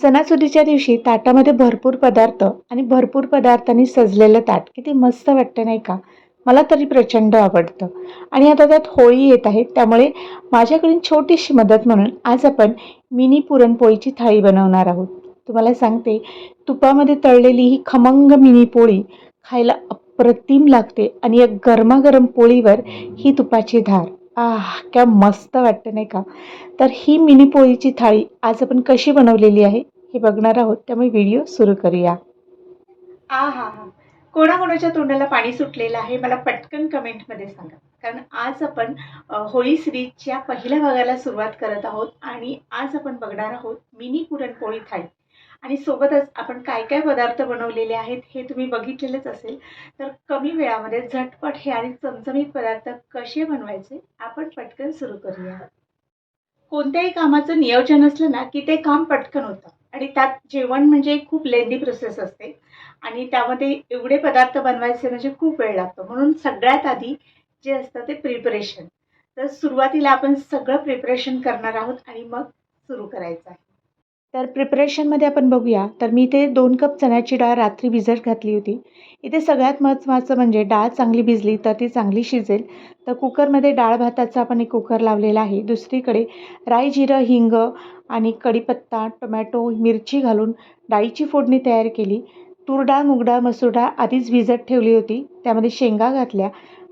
सणासुदीच्या दिवशी ताटामध्ये भरपूर पदार्थ आणि भरपूर पदार्थांनी सजलेलं ताट. किती मस्त वाटतं नाही का? मला तरी प्रचंड आवडतं. आणि आता त्यात होळी येत आहे त्यामुळे माझ्याकडून छोटीशी मदत म्हणून आज आपण मिनी पुरणपोळीची थाळी बनवणार आहोत. तुम्हाला सांगते तुपामध्ये तळलेली ही खमंग मिनी पोळी खायला अप्रतिम लागते आणि एक गरमागरम पोळीवर ही तुपाची धार. आह क्या मस्त वाटतं नाही का? तर ही मिनी पोळीची थाळी आज आपण कशी बनवलेली आहे हे बघणार आहोत. त्यामुळे व्हिडिओ सुरू करूया. आ हा. हा कोणाकोणाच्या तोंडाला पाणी सुटलेलं आहे मला पटकन कमेंटमध्ये सांगा. कारण आज आपण होळी सिरीजच्या पहिल्या भागाला सुरुवात करत आहोत आणि आज आपण बघणार आहोत मिनी पुरणपोळी थाळी. आणि सोबतच आपण काय काय पदार्थ बनवलेले आहेत हे तुम्ही बघितलेलंच असेल. तर कमी वेळामध्ये झटपट हे आणि चमचमीत पदार्थ कसे बनवायचे आपण पटकन सुरू करूया. कोणत्याही कामाचं नियोजन असलं ना की ते काम पटकन होतं. आणि त्यात जेवण म्हणजे खूप लेंदी प्रोसेस असते. आणि त्यामध्ये एवढे पदार्थ बनवायचे म्हणजे खूप वेळ लागतो. म्हणून सगळ्यात आधी जे असतं ते प्रिपरेशन तर सुरुवातीला आपण सगळं प्रिपरेशन करणार आहोत आणि मग सुरू करायचं आहे. तर प्रिपरेशनमध्ये आपण बघूया. तर मी इथे दोन कप चण्याची डाळ रात्री भिजत घातली होती. इथे सगळ्यात महत्त्वाचं म्हणजे डाळ चांगली भिजली तर ती चांगली शिजेल. तर कुकरमध्ये डाळ भाताचा आपण एक कुकर लावलेला आहे. दुसरीकडे राई जिरं हिंग आणि कढीपत्ता टोमॅटो मिरची घालून डाळीची फोडणी तयार केली. तूर डाळ मूग मसूर डाळ आधीच भिजत ठेवली होती. त्यामध्ये शेंगा घातल्या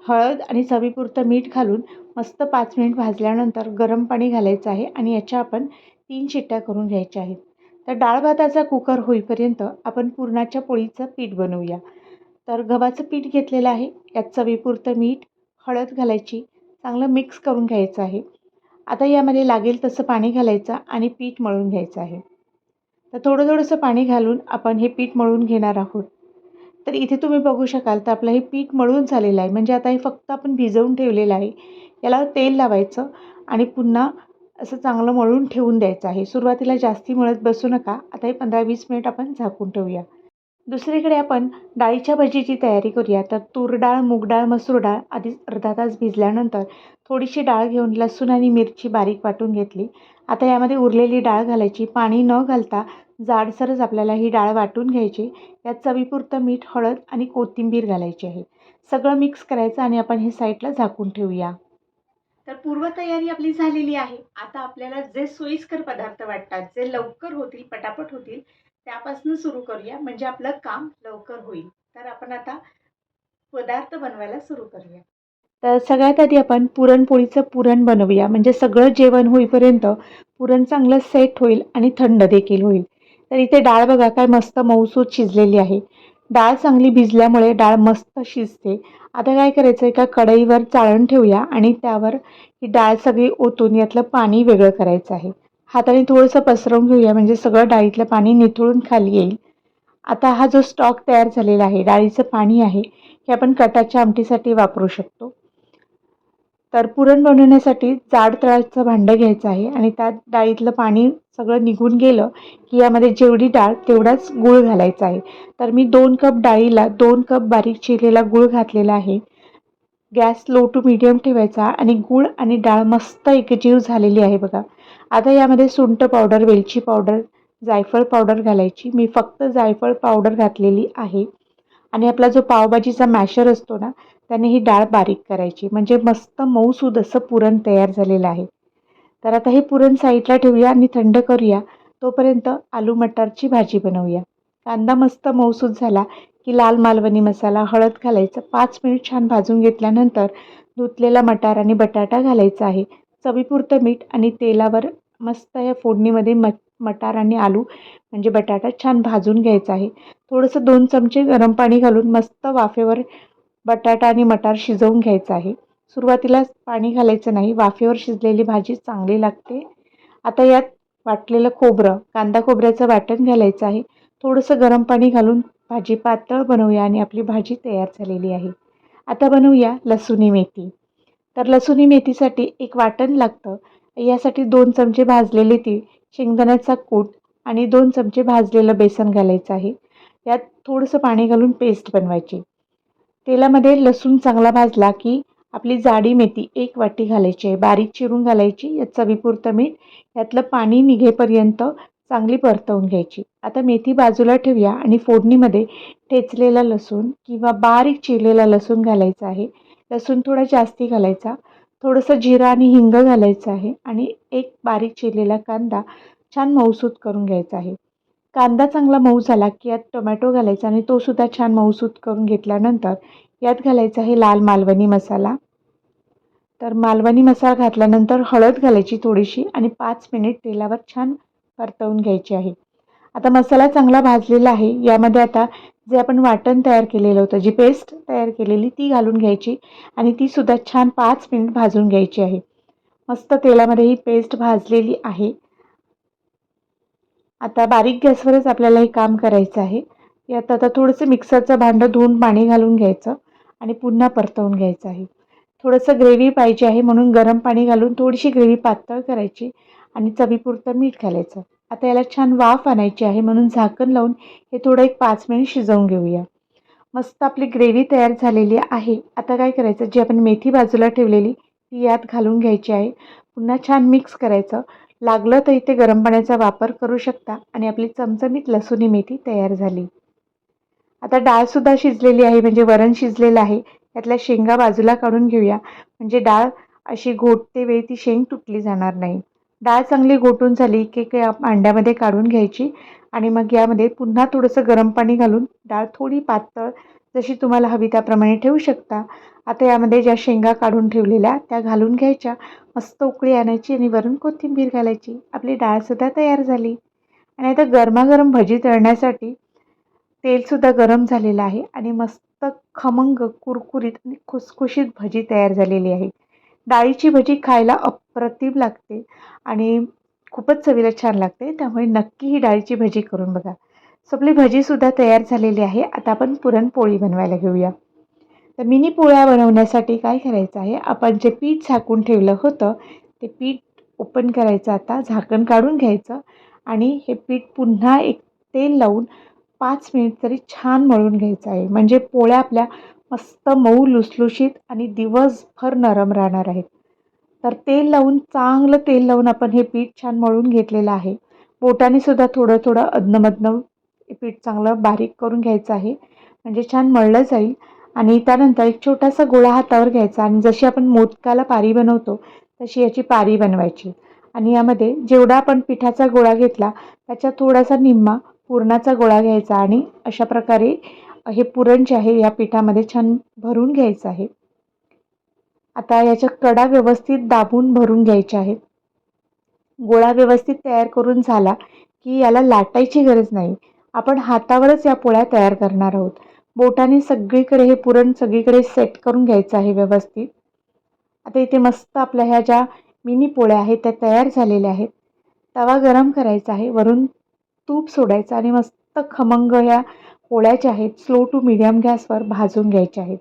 हळद आणि चवीपुरतं मीठ घालून मस्त पाच मिनिट भाजल्यानंतर गरम पाणी घालायचं आहे आणि याच्या आपण तीन शिट्ट्या करून घ्यायच्या आहेत. तर डाळ भाताचा कुकर होईपर्यंत आपण पुरणाच्या पोळीचं पीठ बनवूया. तर गव्हाचं पीठ घेतलेलं आहे. यात चवीपुरतं मीठ हळद घालायची चांगलं मिक्स करून घ्यायचं आहे. आता यामध्ये लागेल तसं पाणी घालायचं आणि पीठ मळून घ्यायचं आहे. तर थोडं थोडंसं पाणी घालून आपण हे पीठ मळून घेणार आहोत. तर इथे तुम्ही बघू शकाल तर आपलं हे पीठ मळून झालेलं आहे. म्हणजे आता हे फक्त आपण भिजवून ठेवलेलं आहे. याला तेल लावायचं आणि पुन्हा असं चांगलं मळून ठेवून द्यायचं आहे. सुरुवातीला जास्ती मळत बसू नका. आता हे पंधरा वीस मिनिट आपण झाकून ठेवूया. दुसरीकडे आपण डाळीच्या भजीची तयारी करूया. तर तूर डाळ मूग डाळ मसूर डाळ आधी अर्धा तास भिजल्यानंतर थोडीशी डाळ घेऊन लसूण आणि मिरची बारीक वाटून घेतली. आता यामध्ये उरलेली डाळ घालायची. पाणी न घालता जाडसरच आपल्याला ही डाळ वाटून घ्यायची. यात चवीपुरतं मीठ हळद आणि कोथिंबीर घालायची आहे. सगळं मिक्स करायचं आणि आपण हे साईडला झाकून ठेवूया. तर पूर्वतयारी आपली झालेली आहे. आता आपल्याला जे सोयीस्कर पदार्थ वाटतात जे लवकर होतील पटापट होतील त्यापासून सुरू करूया. म्हणजे आपलं काम लवकर होईल. तर आपण आता पदार्थ बनवायला सुरू करूया. तर सगळ्यात आधी आपण पुरणपोळीचं पुरण बनवूया. म्हणजे सगळं जेवण होईपर्यंत पुरण चांगलं सेट होईल आणि थंड देखील होईल. तर इथे डाळ बघा काय मस्त मऊसूत शिजलेली आहे. डाळ चांगली भिजल्यामुळे डाळ मस्त शिजते. आता काय करायचं एका कढईवर चाळण ठेवूया आणि त्यावर ही डाळ सगळी ओतून यातलं पाणी वेगळं करायचं आहे. हाताने थोडंसं पसरवून घेऊया म्हणजे सगळं डाळीतलं पाणी निथळून खाली येईल. आता हा जो स्टॉक तयार झालेला आहे डाळीचं पाणी आहे हे आपण कटाच्या आमटीसाठी वापरू शकतो. तर पुरण बनवण्यासाठी जाड तळाचं भांडं घ्यायचं आहे आणि त्यात डाळीतलं पाणी सगळं निघून गेलं की यामध्ये जेवढी डाळ तेवढाच गूळ घालायचा आहे. तर मी दोन कप डाळीला दोन कप बारीक चिरलेला गूळ घातलेला आहे. गॅस लो टू मिडियम ठेवायचा आणि गूळ आणि डाळ मस्त एकजीव झालेली आहे बघा. आता यामध्ये सुंठ पावडर वेलची पावडर जायफळ पावडर घालायची. मी फक्त जायफळ पावडर घातलेली आहे. आणि आपला जो पावभाजीचा मॅशर असतो ना त्याने ही डाळ बारीक करायची. म्हणजे मस्त मऊसूद असं पुरण तयार झालेलं आहे. तर आता हे पुरण साईडला ठेवूया आणि थंड करूया. तोपर्यंत आलू मटारची भाजी बनवूया. कांदा मस्त मऊसूद झाला की लाल मालवणी मसाला हळद घालायचं. पाच मिनिट छान भाजून घेतल्यानंतर धुतलेला मटार आणि बटाटा घालायचा आहे. चवीपुरतं मीठ आणि तेलावर मस्त या फोडणीमध्ये म मटार आणि आलू म्हणजे बटाटा छान भाजून घ्यायचा आहे. थोडंसं दोन चमचे गरम पाणी घालून मस्त वाफेवर बटाटा आणि मटार शिजवून घ्यायचं आहे. सुरुवातीला पाणी घालायचं नाही. वाफेवर शिजलेली भाजी चांगली लागते. आता यात वाटलेलं खोबरं कांदा खोबऱ्याचं वाटण घालायचं आहे. थोडंसं गरम पाणी घालून भाजी पातळ बनवूया आणि आपली भाजी तयार झालेली आहे. आता बनवूया लसुणी मेथी. तर लसुणी मेथीसाठी एक वाटण लागतं. यासाठी दोन चमचे भाजलेले ती शेंगदाण्याचा कूट आणि दोन चमचे भाजलेलं बेसन घालायचं आहे. यात थोडंसं पाणी घालून पेस्ट बनवायची. तेलामध्ये लसूण चांगला भाजला की आपली जाडी मेथी एक वाटी घालायची आहे. बारीक चिरून घालायची यात चवीपुरतं मीठ यातलं पाणी निघेपर्यंत चांगली परतवून घ्यायची. आता मेथी बाजूला ठेवूया आणि फोडणीमध्ये ठेचलेला लसूण किंवा बारीक चिरलेला लसूण घालायचा आहे. लसूण थोडा जास्ती घालायचा थोडंसं जिरा आणि हिंग घालायचं आहे आणि एक बारीक चिरलेला कांदा छान मऊसूत करून घ्यायचा आहे. कांदा चांगला मऊ झाला की यात टोमॅटो घालायचा आणि तो सुद्धा छान मऊसूत करून घेतल्यानंतर यात घालायचा आहे लाल मालवणी मसाला. तर मालवणी मसाला घातल्यानंतर हळद घालायची थोडीशी आणि पाच मिनिट तेलावर छान परतवून घ्यायची आहे. आता मसाला चांगला भाजलेला आहे. यामध्ये आता जे आपण वाटण तयार केलेलं होतं जी पेस्ट तयार केलेली ती घालून घ्यायची आणि ती सुद्धा छान पाच मिनिट भाजून घ्यायची आहे. मस्त तेलामध्ये ही पेस्ट भाजलेली आहे. आता बारीक गॅसवरच आपल्याला हे काम करायचं आहे. यात आता थोडंसं मिक्सरचं भांडं धुवून पाणी घालून घ्यायचं आणि पुन्हा परतवून घ्यायचं आहे. थोडंसं ग्रेव्ही पाहिजे आहे म्हणून गरम पाणी घालून थोडीशी ग्रेव्ही पातळ करायची आणि चवीपुरतं मीठ घालायचं. आता याला छान वाफ आणायची आहे म्हणून झाकण लावून हे थोडं एक पाच मिनिट शिजवून घेऊया. मस्त आपली ग्रेव्ही तयार झालेली आहे. आता काय करायचं? जी आपण मेथी बाजूला ठेवलेली ती यात घालून घ्यायची आहे. पुन्हा छान मिक्स करायचं. लागलं तर इथे गरम पाण्याचा वापर करू शकता आणि आपली चमचमीत लसुणी मेथी तयार झाली. आता डाळसुद्धा शिजलेली आहे म्हणजे वरण शिजलेलं आहे. त्यातल्या शेंगा बाजूला काढून घेऊया. म्हणजे डाळ अशी घोटते वेळी ती शेंग तुटली जाणार नाही. डाळ चांगली घोटून झाली की अंड्यामध्ये काढून घ्यायची आणि मग यामध्ये पुन्हा थोडंसं गरम पाणी घालून डाळ थोडी पातळ जशी तुम्हाला हवी त्याप्रमाणे ठेवू शकता. आता यामध्ये ज्या शेंगा काढून ठेवलेल्या त्या घालून घ्यायच्या. मस्त उकळी आणायची आणि वरून कोथिंबीर घालायची. आपली डाळसुद्धा तयार झाली. आणि आता गरमागरम भजी तळण्यासाठी तेलसुद्धा गरम झालेलं आहे आणि मस्त खमंग कुरकुरीत आणि खुसखुशीत भजी तयार झालेली आहे. डाळीची भजी खायला अप्रतिम लागते आणि खूपच चवीला छान लागते. त्यामुळे नक्की ही डाळीची भजी करून बघा. सो आपली भजीसुद्धा तयार झालेली आहे. आता आपण पुरणपोळी बनवायला घेऊया. तर मिनी पोळ्या बनवण्यासाठी काय करायचं आहे? आपण जे पीठ झाकून ठेवलं होतं ते पीठ ओपन करायचं आता झाकण काढून घ्यायचं आणि हे पीठ पुन्हा एक तेल लावून पाच मिनिट तरी छान मळून घ्यायचं आहे. म्हणजे पोळ्या आपल्या मस्त मऊ लुसलुशीत आणि दिवसभर नरम राहणार आहेत. तर तेल लावून चांगलं तेल लावून आपण हे पीठ छान मळून घेतलेलं आहे. बोटाने सुद्धा थोडं थोडं अदनमदन पीठ चांगलं बारीक करून घ्यायचं आहे. म्हणजे छान मळलं जाईल. आणि त्यानंतर एक छोटासा गोळा हातावर घ्यायचा. आणि जशी आपण मोदकाला पारी बनवतो तशी याची पारी बनवायची. आणि यामध्ये जेवढा आपण पिठाचा गोळा घेतला त्याच्या थोडासा निम्मा पुरणाचा गोळा घ्यायचा. आणि अशा प्रकारे हे पुरण जे आहे या पिठामध्ये छान भरून घ्यायचं आहे. आता याच्या कडा व्यवस्थित दाबून भरून घ्यायच्या आहेत. गोळा व्यवस्थित तयार करून झाला की याला लाटायची गरज नाही. आपण हातावरच या पोळ्या तयार करणार आहोत. बोटाने सगळीकडे हे पुरण सगळीकडे सेट करून घ्यायचं आहे व्यवस्थित. आता इथे मस्त आपल्या ह्या ज्या मिनी पोळ्या आहेत त्या तयार झालेल्या आहेत. तवा गरम करायचा आहे वरून तूप सोडायचं आणि मस्त खमंग ह्या पोळ्या ज्या आहेत स्लो टू मिडियम गॅसवर भाजून घ्यायच्या आहेत.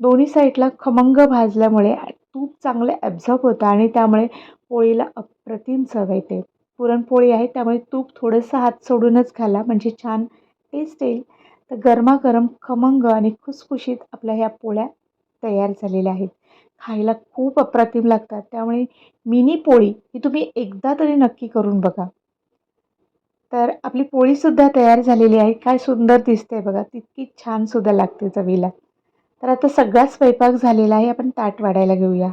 दोन्ही साईडला खमंग भाजल्यामुळे तूप चांगलं ॲब्झॉर्ब होतं आणि त्यामुळे पोळीला अप्रतिम चव येते. पुरणपोळी आहे त्यामुळे तूप थोडंसं हात सोडूनच घाला म्हणजे छान टेस्ट येईल. तर गरमागरम खमंग आणि खुसखुशीत आपल्या ह्या पोळ्या तयार झालेल्या आहेत. खायला खूप अप्रतिम लागतात. त्यामुळे मिनी पोळी ही तुम्ही एकदा तरी नक्की करून बघा. तर आपली पोळीसुद्धा तयार झालेली आहे. काय सुंदर दिसते बघा. तितकी छानसुद्धा लागते चवीला. तर आता सगळा स्वयंपाक झालेला आहे. आपण ताट वाढायला घेऊया.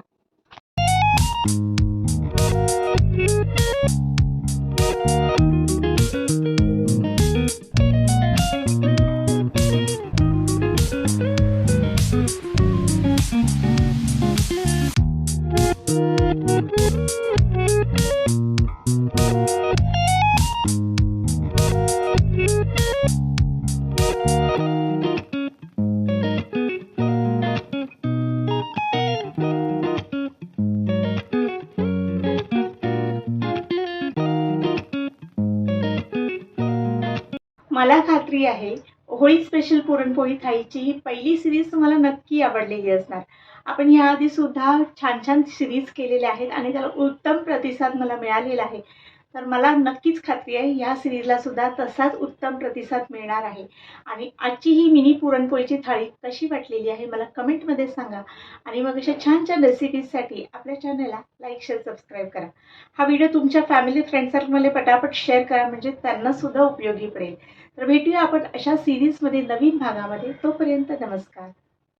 मला खात्री आहे होळी स्पेशल पुरणपोळी थाळीची ही पहिली सिरीज तुम्हाला नक्की आवडलेली असणार. आपण याआधी सुद्धा छान छान सिरीज केलेल्या आहेत आणि त्याला उत्तम प्रतिसाद मला मिळालेला आहे. तर मला नक्कीच खात्री आहे या सिरीजला सुद्धा तसाच उत्तम प्रतिसाद मिळणार आहे. आणि आजची ही मिनी पुरणपोळीची थाळी कशी वाटलेली आहे मला कमेंटमध्ये सांगा. आणि मग अशा छान छान रेसिपीजसाठी आपल्या चॅनलला लाईक शेअर सबस्क्राईब करा. हा व्हिडिओ तुमच्या फॅमिली फ्रेंड सर्कलमध्ये पटापट शेअर करा म्हणजे त्यांनासुद्धा उपयोगी पडेल. तर भेटूया आपण अशा सिरीजमध्ये नवीन भागामध्ये. तोपर्यंत नमस्कार.